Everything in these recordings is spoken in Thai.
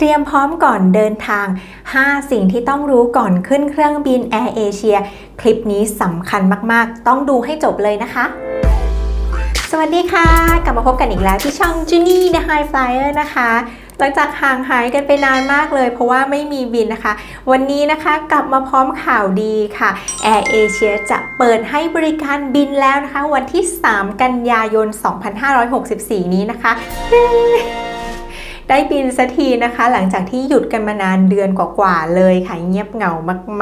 เตรียมพร้อมก่อนเดินทาง 5 สิ่งที่ต้องรู้ก่อนขึ้นเครื่องบินแอร์เอเชียคลิปนี้สำคัญมาก ๆ ต้องดูให้จบเลยนะคะ สวัสดีค่ะ กลับมาพบกันอีกแล้วที่ช่อง j u n i The High Flyer นะคะหลังจากห่างหายกันไปนานมากเลย เพราะว่าไม่มีบินนะคะ วันนี้นะคะกลับมาพร้อมข่าวดีค่ะ Air Asia จะเปิดให้บริการบินแล้วนะคะ วันที่ 3 กันยายน 2564 นี้นะคะ ได้บินสักทีนะคะ หลังจากที่หยุดกันมานานเดือนกว่าๆเลยค่ะเงียบเหงา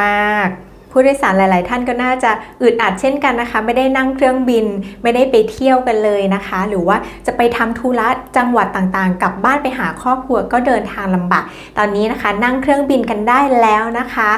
มากๆ ผู้โดยสารหลาย ๆ ท่านก็น่าจะอึดอัดเช่นกันนะคะ ไม่ได้นั่งเครื่องบิน ไม่ได้ไปเที่ยวกันเลยนะคะ หรือว่าจะไปทำธุระจังหวัดต่างๆ กลับบ้านไปหาครอบครัวก็เดินทางลำบากตอนนี้นะคะ นั่งเครื่องบินกันได้แล้วนะคะ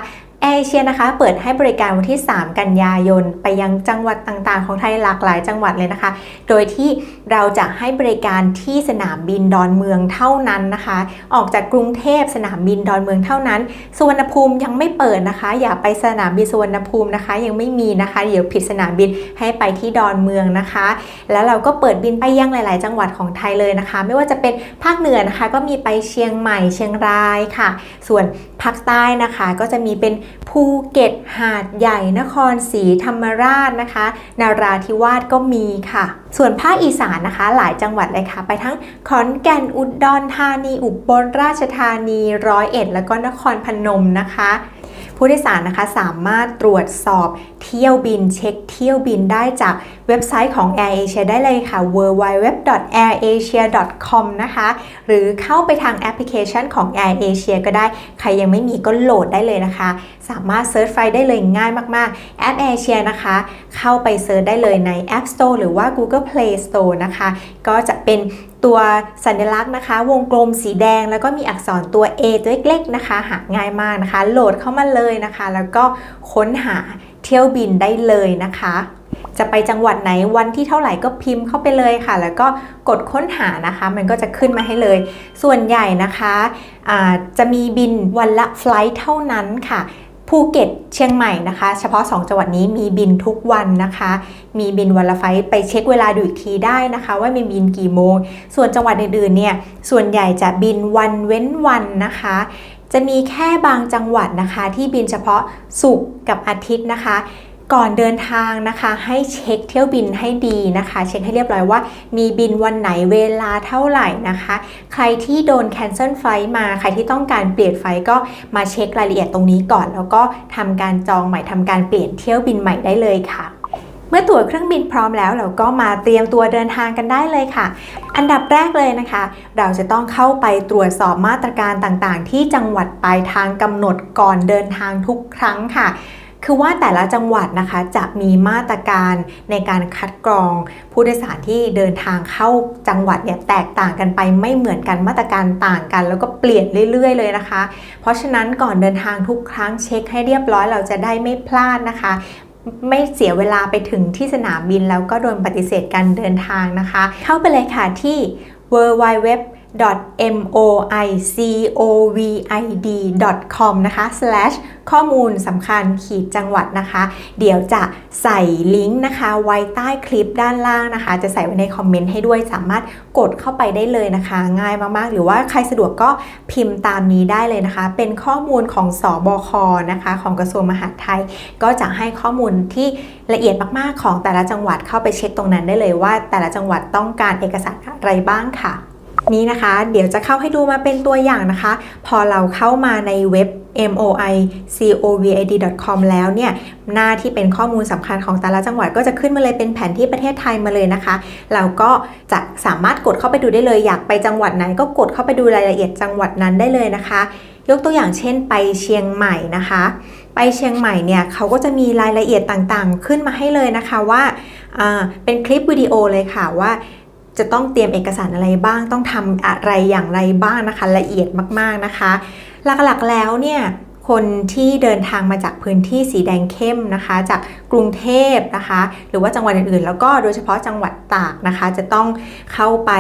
แอร์เอเชียนะคะ เปิดให้บริการวันที่ 3 กันยายน ไปยังจังหวัดต่างๆ ของไทยหลากหลายจังหวัดเลยนะคะ โดยที่เราจะให้บริการที่สนามบินดอนเมืองเท่านั้นนะคะ ออกจากกรุงเทพสนามบินดอนเมืองเท่านั้นสุวรรณภูมิยังไม่เปิดนะคะ อย่าไปสนามบินสุวรรณภูมินะคะ ยังไม่มีนะคะ เดี๋ยวผิดสนามบินให้ไปที่ดอนเมืองนะคะ แล้วเราก็เปิดบินไปยังหลาย ๆ จังหวัดของไทยเลยนะคะ ไม่ว่าจะเป็นภาคเหนือนะคะ ก็มีไปเชียงใหม่เชียงรายค่ะ ส่วนภาคใต้นะคะก็จะมีเป็นภูเก็ตหาดใหญ่นครศรีธรรมราชนะคะ นาราธิวาสก็มีค่ะ ส่วนภาคอีสานนะคะ หลายจังหวัดเลยค่ะ ไปทั้งขอนแก่นอุดรธานี อุบลราชธานีร้อยเอ็ดแล้วก็นครพนมนะคะ ผู้โดยสารนะคะสามารถตรวจสอบเที่ยวบินเช็คเที่ยวบินได้จากเว็บไซต์ของ Air Asia ได้เลยค่ะ www.airasia.com นะคะหรือเข้าไปทางแอปพลิเคชันของ Air Asia ก็ได้ ใครยังไม่มีก็โหลดได้เลยนะคะ สามารถเซิร์ชไฟล์ได้เลยง่ายมากๆแอป Air Asia นะคะ เข้าไปเซิร์ชได้เลยใน App Store หรือว่า Google Play Store นะคะ ก็จะเป็นตัวสัญลักษณ์นะคะ วงกลมสีแดง แล้วก็มีอักษรตัว A ตัวเล็กๆนะคะ หาง่ายมากนะคะ โหลดเข้ามาเลยนะคะ แล้วก็ค้นหาเที่ยวบินได้เลยนะคะ จะไปจังหวัดไหนวันที่เท่าไหร่ก็พิมพ์เข้าไปเลยค่ะ แล้วก็กดค้นหานะคะ มันก็จะขึ้นมาให้เลย ส่วนใหญ่นะคะะจะมีบินวันละไฟล์เท่านั้นค่ะ ภูเก็ตเชียงใหม่นะคะ เฉพาะ 2 จังหวัดนี้มีบินทุกวันนะคะ มีบินวันละไฟล์ไปเช็คเวลาดูอีกทีได้นะคะ ว่ามีบินกี่โมง ส่วนจังหวัดอื่นๆเนี่ยส่วนใหญ่จะบินวันเว้นวันนะคะ จะมีแค่บางจังหวัดนะคะ ที่บินเฉพาะศุกร์กับอาทิตย์นะคะ ก่อนเดินทางนะคะให้เช็คเที่ยวบินให้ดีนะคะ เช็คให้เรียบร้อยว่า มีบินวันไหนเวลาเท่าไหร่นะคะ ใครที่โดน cancel ไฟล์มาใครที่ต้องการเปลี่ยนไฟล์ก็มาเช็ครายละเอียดตรงนี้ก่อน แล้วก็ทำการจองใหม่ทำการเปลี่ยนเที่ยวบินใหม่ได้เลยค่ะเมื่อตั๋วเครื่องบินพร้อมแล้วเราก็มาเตรียมตัวเดินทางกันได้เลยค่ะ อันดับแรกเลยนะคะ เราจะต้องเข้าไปตรวจสอบมาตรการต่างๆ ที่จังหวัดปลายทางกำหนดก่อนเดินทางทุกครั้งค่ะ คือว่าแต่ละจังหวัดนะคะจะมีมาตรการในการคัดกรองผู้โดยสารที่เดินทางเข้าจังหวัดเนี่ยแตกต่างกันไปไม่เหมือนกันมาตรการต่างกัน แล้วก็เปลี่ยนเรื่อยๆ เลยนะคะ เพราะฉะนั้นก่อนเดินทางทุกครั้งเช็คให้เรียบร้อยเราจะได้ไม่พลาดนะคะไม่เสียเวลาไปถึงที่สนามบินแล้วก็โดนปฏิเสธการเดินทางนะคะ เข้าไปเลยค่ะที่ www moicovid.com นะคะ slash ข้อมูลสำคัญขีดจังหวัดนะคะ เดี๋ยวจะใส่ลิงก์นะคะ ไว้ใต้คลิปด้านล่างนะคะ จะใส่ไว้ในคอมเมนต์ให้ด้วยสามารถกดเข้าไปได้เลยนะคะ ง่ายมากๆ หรือว่าใครสะดวกก็พิมพ์ตามนี้ได้เลยนะคะ เป็นข้อมูลของสอบคนะคะ ของกระทรวงมหาดไทย ก็จะให้ข้อมูลที่ละเอียดมากๆของแต่ละจังหวัดเข้าไปเช็คตรงนั้นได้เลยว่า แต่ละจังหวัดต้องการเอกสารอะไรบ้างค่ะ นี้นะคะ เดี๋ยวจะเข้าให้ดูมาเป็นตัวอย่างนะคะ พอเราเข้ามาในเว็บ moicovid.com แล้วเนี่ย หน้าที่เป็นข้อมูลสำคัญของแต่ละจังหวัดก็จะขึ้นมาเลยเป็นแผนที่ประเทศไทยมาเลยนะคะ เราก็จะสามารถกดเข้าไปดูได้เลยอยากไปจังหวัดไหนก็กดเข้าไปดูรายละเอียดจังหวัดนั้นได้เลยนะคะ ยกตัวอย่างเช่นไปเชียงใหม่นะคะ ไปเชียงใหม่เนี่ยเขาก็จะมีรายละเอียดต่างๆ ขึ้นมาให้เลยนะคะว่าเป็นคลิปวิดีโอเลยค่ะว่า จะต้องเตรียมเอกสารอะไรบ้าง ต้องทำอะไรอย่างไรบ้างนะคะ ละเอียดมากๆนะคะ หลักๆแล้วเนี่ย คนที่เดินทางมาจากพื้นที่สีแดงเข้มนะคะ จากกรุงเทพนะคะ หรือว่าจังหวัดอื่นๆ แล้วก็โดยเฉพาะจังหวัดตากนะคะ จะต้องเข้าไป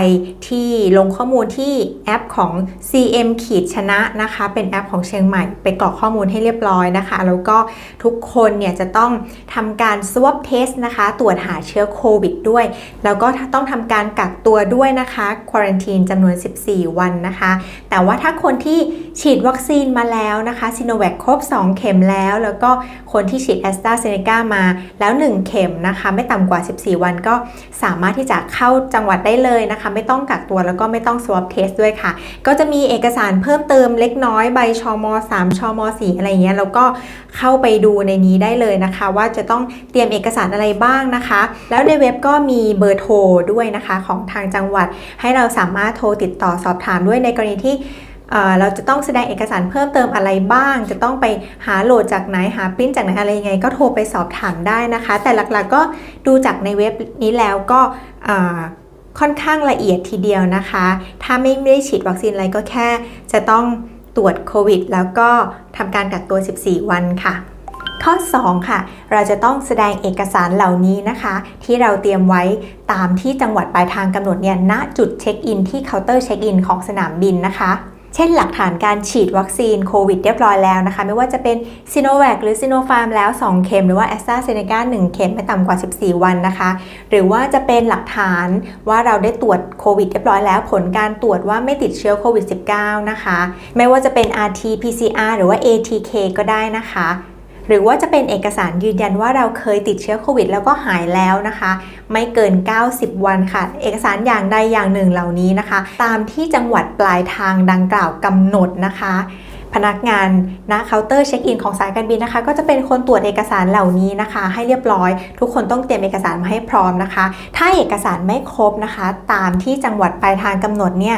ที่ลงข้อมูลที่แอปของ CM ขีดชนะนะคะ เป็นแอปของเชียงใหม่ไปกรอกข้อมูลให้เรียบร้อยนะคะ แล้วก็ทุกคนเนี่ยจะต้องทำการ swab test นะคะ ตรวจหาเชื้อโควิดด้วย แล้วก็ต้องทำการกักตัวด้วยนะคะควอรันทีนจำนวน 14 วันนะคะ แต่ว่าถ้าคนที่ฉีดวัคซีนมาแล้วนะคะซีโนแวคครบ 2 เข็มแล้ว แล้วก็คนที่ฉีดแอสตราเซเนกามาแล้ว 1 เข็มนะคะ ไม่ต่ำกว่า 14 วันก็สามารถที่จะเข้าจังหวัดได้เลยนะคะ ไม่ต้องกักตัวแล้วก็ไม่ต้อง swab test ด้วยค่ะ ก็จะมีเอกสารเพิ่มเติมเล็กน้อยใบชม3ชม4อะไรเงี้ยแล้วก็เข้าไปดูในนี้ได้เลยนะคะ ว่าจะต้องเตรียมเอกสารอะไรบ้างนะคะ แล้วในเว็บก็มีเบอร์โทรด้วยนะคะของทางจังหวัดให้เราสามารถโทรติดต่อสอบถามด้วยในกรณีที่ เราจะต้องแสดงเอกสารเพิ่มเติมอะไรบ้าง จะต้องไปหาโหลดจากไหนหาปริ้นจากไหนอะไรยังไง ก็โทรไปสอบถามได้นะคะ แต่หลักๆก็ดูจากในเว็บนี้แล้วก็ค่อนข้างละเอียดทีเดียวนะคะ ถ้าไม่ได้ฉีดวัคซีนอะไรก็แค่จะต้องตรวจโควิด แล้วก็ทำการกักตัว 14 วันค่ะ ข้อ 2 ค่ะ เราจะต้องแสดงเอกสารเหล่านี้นะคะ ที่เราเตรียมไว้ตามที่จังหวัดปลายทางกำหนดเนี่ยณจุดเช็คอินที่เคาน์เตอร์เช็คอินของสนามบินนะคะ เช่นหลักฐานการฉีดวัคซีนโควิดเรียบร้อยแล้วนะคะ ไม่ว่าจะเป็นซีโนแวคหรือซีโนฟาร์มแล้ว 2 เข็ม หรือว่าแอสตราเซเนกา1เข็มไม่ต่ำกว่า 14 วันนะคะ หรือว่าจะเป็นหลักฐานว่าเราได้ตรวจโควิดเรียบร้อยแล้ว ผลการตรวจว่าไม่ติดเชื้อโควิด -19 นะคะ ไม่ว่าจะเป็น rt pcr หรือว่า atk ก็ได้นะคะ หรือว่าจะเป็นเอกสารยืนยันว่าเราเคยติดเชื้อโควิด แล้วก็หายแล้วนะคะ ไม่เกิน 90 วันค่ะ เอกสารอย่างใดอย่างหนึ่งเหล่านี้นะคะ ตามที่จังหวัดปลายทางดังกล่าวกำหนดนะคะพนักงานณเคาน์เตอร์เช็คอินของสายการบินนะคะ ก็จะเป็นคนตรวจเอกสารเหล่านี้นะคะ ให้เรียบร้อย ทุกคนต้องเตรียมเอกสารมาให้พร้อมนะคะ ถ้าเอกสารไม่ครบนะคะ ตามที่จังหวัดปลายทางกำหนดเนี่ย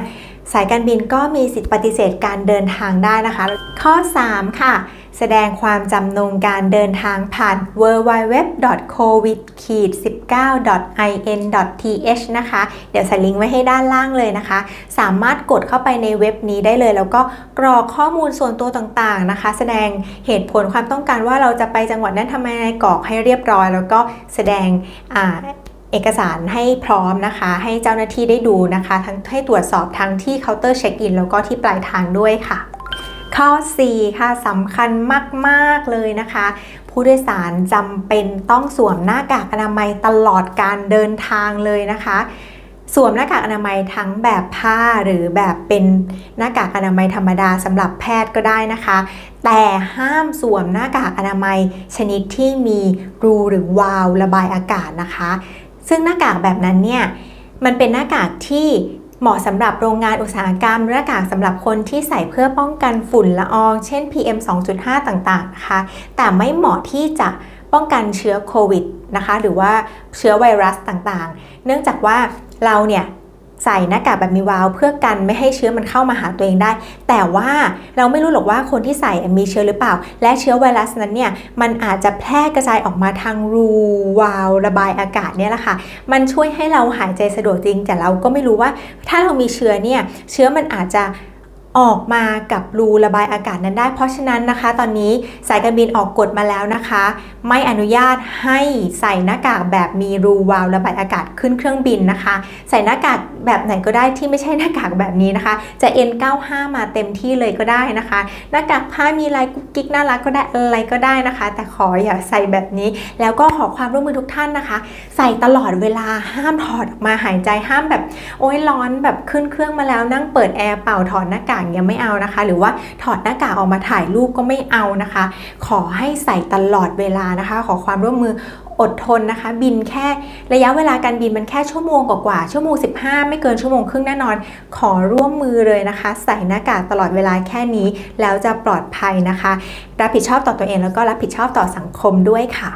สายการบินก็มีสิทธิปฏิเสธการเดินทางได้นะคะ ข้อ 3 ค่ะ แสดงความจำนงการเดินทางผ่าน www.covid-19.in.th นะคะ เดี๋ยวใส่ลิงก์ไว้ให้ด้านล่างเลยนะคะ สามารถกดเข้าไปในเว็บนี้ได้เลย แล้วก็กรอกข้อมูลส่วนตัวต่างๆนะคะ แสดงเหตุผลความต้องการว่าเราจะไปจังหวัดนั้นทำไมกรอกให้เรียบร้อย แล้วก็แสดงเอกสารให้พร้อมนะคะ ให้เจ้าหน้าที่ได้ดูนะคะ ทั้งให้ตรวจสอบทั้งที่เคาน์เตอร์เช็คอินแล้วก็ที่ปลายทางด้วยค่ะ ข้อ 4 ค่ะสำคัญมาก ๆ เลยนะคะ ผู้โดยสารจำเป็นต้องสวมหน้ากากอนามัยตลอดการเดินทางเลยนะคะ สวมหน้ากากอนามัยทั้งแบบผ้าหรือแบบเป็นหน้ากากอนามัยธรรมดาสำหรับแพทย์ก็ได้นะคะ แต่ห้ามสวมหน้ากากอนามัยชนิดที่มีรูหรือวาล์วระบายอากาศนะคะ ซึ่งหน้ากากแบบนั้นเนี่ยมันเป็นหน้ากากที่ เหมาะสำหรับโรงงานอุตสาหกรรมหน้ากากสำหรับคนที่ใส่เพื่อป้องกันฝุ่นละออง เช่น PM 2.5 ต่างๆนะคะ แต่ไม่เหมาะที่จะป้องกันเชื้อโควิดนะคะ หรือว่าเชื้อไวรัสต่างๆ เนื่องจากว่าเราเนี่ย ใส่หน้ากากแบบมีวาล์วเพื่อกันไม่ให้เชื้อมันเข้ามาหาตัวเองได้ แต่ว่าเราไม่รู้หรอกว่าคนที่ใส่มีเชื้อหรือเปล่า และเชื้อไวรัสนั้นเนี่ยมันอาจจะแพร่กระจายออกมาทางรูวาล์วระบายอากาศเนี่ยแหละค่ะ มันช่วยให้เราหายใจสะดวกจริง แต่เราก็ไม่รู้ว่าถ้าเรามีเชื้อเนี่ยเชื้อมันอาจจะออกมากับรูระบายอากาศนั้นได้ เพราะฉะนั้นนะคะ ตอนนี้สายการบินออกกฎมาแล้วนะคะ ไม่อนุญาตให้ใส่หน้ากากแบบมีรูวาล์วระบายอากาศขึ้นเครื่องบินนะคะ ใส่หน้ากาก แบบไหนก็ได้ที่ไม่ใช่หน้ากากแบบนี้นะคะ จะ N95 มาเต็มที่เลยก็ได้นะคะ หน้ากากผ้ามีลายกุ๊กกิ๊กน่ารักก็ได้อะไรก็ได้นะคะ แต่ขออย่าใส่แบบนี้ แล้วก็ขอความร่วมมือทุกท่านนะคะ ใส่ตลอดเวลาห้ามถอดออกมาหายใจห้ามแบบ โอ้ยร้อนแบบขึ้นเครื่องมาแล้วนั่งเปิดแอร์เป่าถอดหน้ากากยังไม่เอานะคะ หรือว่าถอดหน้ากากออกมาถ่ายรูปก็ไม่เอานะคะ ขอให้ใส่ตลอดเวลานะคะ ขอความร่วมมือ อดทนนะคะ บินแค่ระยะเวลาการบินมันแค่ชั่วโมงกว่าๆชั่วโมง 15 ไม่เกินชั่วโมงครึ่งแน่นอน ขอร่วมมือเลยนะคะ ใส่หน้ากากตลอดเวลาแค่นี้ แล้วจะปลอดภัยนะคะ รับผิดชอบต่อตัวเองแล้วก็รับผิดชอบต่อสังคมด้วยค่ะ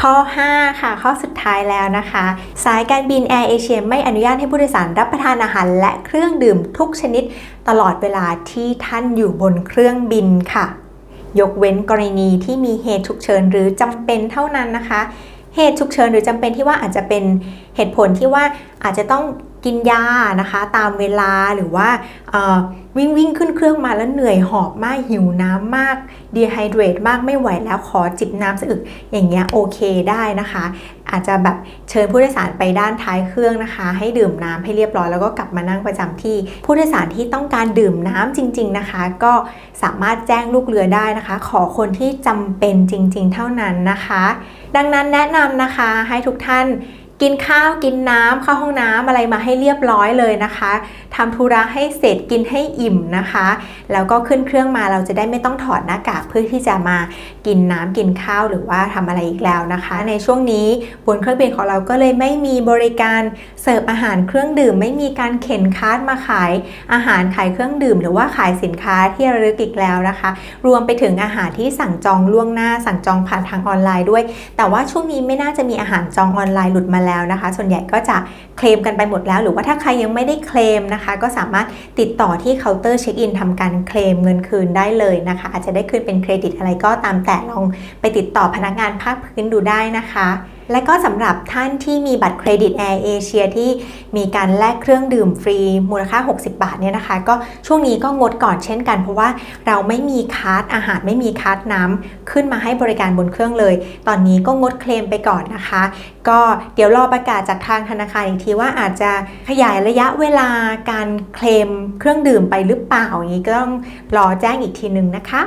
ข้อ 5 ค่ะ ข้อสุดท้ายแล้วนะคะ สายการบินแอร์เอเชียไม่อนุญาตให้ผู้โดยสารรับประทานอาหาร และเครื่องดื่มทุกชนิดตลอดเวลาที่ท่านอยู่บนเครื่องบินค่ะ ยกเว้นกรณีที่มีเหตุฉุกเฉินหรือจำเป็นเท่านั้นนะคะ เหตุฉุกเฉินหรือจำเป็นที่ว่าอาจจะเป็นเหตุผลที่ว่าอาจจะต้อง กินยานะคะ ตามเวลาหรือว่าวิ่งวิ่งขึ้นเครื่องมาแล้วเหนื่อยหอบมากหิวน้ำมากดีไฮเดรตมากไม่ไหวแล้วขอจิบน้ำสะอึกอย่างเงี้ยโอเคได้นะคะ อาจจะแบบเชิญผู้โดยสารไปด้านท้ายเครื่องนะคะ ให้ดื่มน้ำให้เรียบร้อยแล้วก็กลับมานั่งประจำที่ ผู้โดยสารที่ต้องการดื่มน้ำจริง ๆนะคะ ก็สามารถแจ้งลูกเรือได้นะคะ ขอคนที่จำเป็นจริง ๆ เท่านั้นนะคะ ดังนั้นแนะนำนะคะให้ทุกท่าน กินข้าวกินน้ำเข้าห้องน้ำอะไรมาให้เรียบร้อยเลยนะคะทำธุระให้เสร็จกินให้อิ่มนะคะ แล้วก็ขึ้นเครื่องมาเราจะได้ไม่ต้องถอดหน้ากากเพื่อที่จะมากินน้ำกินข้าวหรือว่าทำอะไรอีกแล้วนะคะ ในช่วงนี้บนเครื่องบินของเราก็เลยไม่มีบริการเสิร์ฟอาหารเครื่องดื่ม ไม่มีการเข็นคาร์ทมาขายอาหารขายเครื่องดื่ม หรือว่าขายสินค้าที่ระลึกอีกแล้วนะคะ รวมไปถึงอาหารที่สั่งจองล่วงหน้าสั่งจองผ่านทางออนไลน์ด้วย แต่ว่าช่วงนี้ไม่น่าจะมีอาหารจองออนไลน์หลุดมาแล้วนะคะ ส่วนใหญ่ก็จะเคลมกันไปหมดแล้ว หรือว่าถ้าใครยังไม่ได้เคลมนะคะ ก็สามารถติดต่อที่เคาน์เตอร์เช็คอินทำการเคลมเงินคืนได้เลยนะคะ อาจจะได้คืนเป็นเครดิตอะไรก็ตามแต่ลองไปติดต่อพนักงานภาคพื้นดูได้นะคะ และก็สำหรับท่านที่มีบัตรเครดิตแอร์เอเชียที่มีการแลกเครื่องดื่มฟรีมูลค่า 60 บาทเนี่ยนะคะ ก็ช่วงนี้ก็งดก่อนเช่นกัน เพราะว่าเราไม่มีคาร์ดอาหารไม่มีคาร์ดน้ำขึ้นมาให้บริการบนเครื่องเลย ตอนนี้ก็งดเคลมไปก่อนนะคะ ก็เดี๋ยวรอประกาศจากทางธนาคารอีกทีว่าอาจจะขยายระยะเวลาการเคลมเครื่องดื่มไปหรือเปล่าอย่างนี้ก็ต้องรอแจ้งอีกทีหนึ่งนะคะ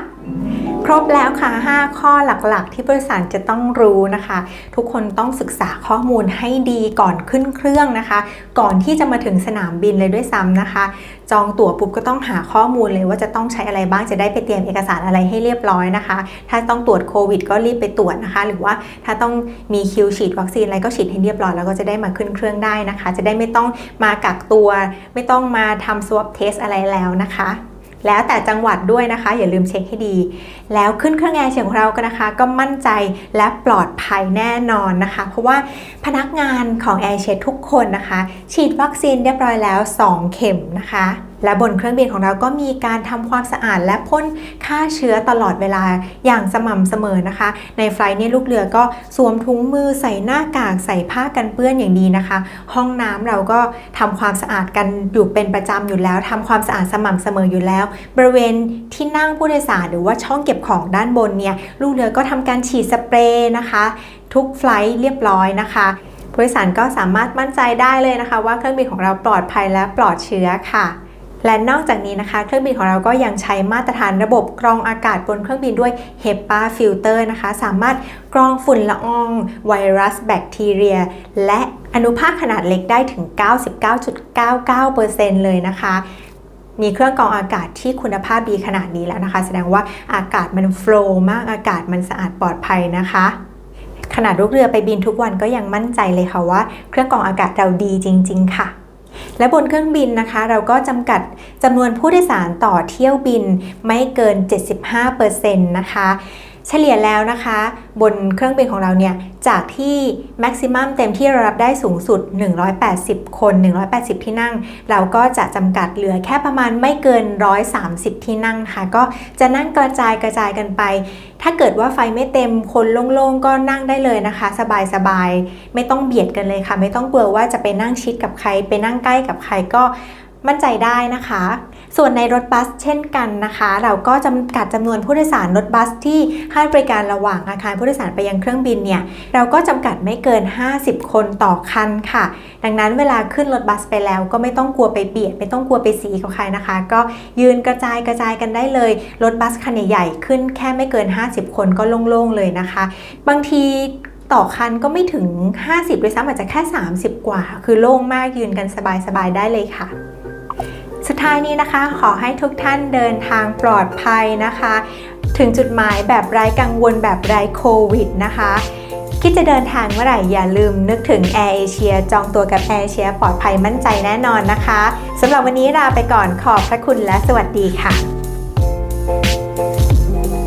รบแล้วค่ะ 5 ข้อหลักๆ ที่ผู้โดยสารจะต้องรู้นะคะ ทุกคนต้องศึกษาข้อมูลให้ดีก่อนขึ้นเครื่องนะคะ ก่อนที่จะมาถึงสนามบินเลยด้วยซ้ำนะคะ จองตั๋วปุ๊บก็ต้องหาข้อมูลเลยว่าจะต้องใช้อะไรบ้างจะได้ไปเตรียมเอกสารอะไรให้เรียบร้อยนะคะ ถ้าต้องตรวจโควิด ก็รีบไปตรวจนะคะ หรือว่าถ้าต้องมีคิวฉีดวัคซีนอะไรก็ฉีดให้เรียบร้อยแล้วก็จะได้มาขึ้นเครื่องได้นะคะ จะได้ไม่ต้องมากักตัว ไม่ต้องมาทำ swab test อะไรแล้วนะคะ แล้วแต่จังหวัดด้วยนะคะ อย่าลืมเช็คให้ดี แล้วขึ้นเครื่องแอร์เชียงของเราก็นะคะ ก็มั่นใจและปลอดภัยแน่นอนนะคะ เพราะว่าพนักงานของแอร์เชียทุกคนนะคะ ฉีดวัคซีนเรียบร้อยแล้ว 2 เข็มนะคะ และบนเครื่องบินของเราก็มีการทำความสะอาดและพ่นฆ่าเชื้อตลอดเวลาอย่างสม่ำเสมอนะคะ ในไฟล์นี้ลูกเรือก็สวมถุงมือใส่หน้ากากใส่ผ้ากันเปื้อนอย่างดีนะคะ ห้องน้ำเราก็ทำความสะอาดกันอยู่เป็นประจำอยู่แล้วทำความสะอาดสม่ำเสมออยู่แล้ว บริเวณที่นั่งผู้โดยสารหรือว่าช่องเก็บของด้านบนเนี่ยลูกเรือก็ทำการฉีดสเปรย์นะคะ ทุกไฟล์เรียบร้อยนะคะผู้โดยสารก็สามารถมั่นใจได้เลยนะคะ ว่าเครื่องบินของเราปลอดภัยและปลอดเชื้อค่ะ และนอกจากนี้นะคะเครื่องบินของเราก็ยังใช้มาตรฐานระบบกรองอากาศบนเครื่องบินด้วย HEPA filter นะคะ สามารถกรองฝุ่นละออง ไวรัส แบคทีเรีย และอนุภาคขนาดเล็กได้ถึง 99.99%เลยนะคะมีเครื่องกรองอากาศที่คุณภาพดีขนาดนี้แล้วนะคะ แสดงว่าอากาศมันโฟล์มากอากาศมันสะอาดปลอดภัยนะคะ ขนาดลูกเรือไปบินทุกวันก็ยังมั่นใจเลยค่ะว่า เครื่องกรองอากาศเราดีจริง ๆ ค่ะ และบนเครื่องบินนะคะ เราก็จำกัดจำนวนผู้โดยสารต่อเที่ยวบินไม่เกิน 75%นะคะ เฉลี่ยแล้วนะคะ บนเครื่องบินของเราเนี่ย จากที่แม็กซิมัมเต็มที่เรารับได้สูงสุด 180 คน 180 ที่นั่ง เราก็จะจำกัดเหลือแค่ประมาณไม่เกิน 130 ที่นั่งค่ะ ก็จะนั่งกระจายกระจายกันไป ถ้าเกิดว่าไฟไม่เต็มคนโล่งๆ ก็นั่งได้เลยนะคะ สบายๆ ไม่ต้องเบียดกันเลยค่ะ ไม่ต้องกลัวว่าจะไปนั่งชิดกับใคร ไปนั่งใกล้กับใครก็ มั่นใจได้นะคะ ส่วนในรถบัสเช่นกันนะคะ เราก็จำกัดจำนวนผู้โดยสารรถบัสที่ให้บริการระหว่างอาคารผู้โดยสารไปยังเครื่องบินเนี่ย เราก็จำกัดไม่เกิน 50 คนต่อคันค่ะ ดังนั้นเวลาขึ้นรถบัสไปแล้ว ก็ไม่ต้องกลัวไปเบียด ไม่ต้องกลัวไปสีกับใครนะคะ ก็ยืนกระจายกระจายกันได้เลย รถบัสคันใหญ่ๆขึ้นแค่ไม่เกิน 50 คนก็โล่งๆเลยนะคะ บางทีต่อคันก็ไม่ถึง 50ด้วยซ้ำอาจจะแค่ 30 กว่า คือโล่งมากยืนกันสบายๆได้เลยค่ะ สุดท้ายนี้นะคะขอให้ทุกท่านเดินทางปลอดภัยนะคะ ถึงจุดหมายแบบไร้กังวลแบบไร้โควิดนะคะคิดจะเดินทางเมื่อไหร่อย่าลืมนึกถึง Air Asia จองตัวกับ Air Asia ปลอดภัยมั่นใจแน่นอนนะคะสำหรับวันนี้ลาไปก่อนขอบพระคุณและสวัสดีค่ะ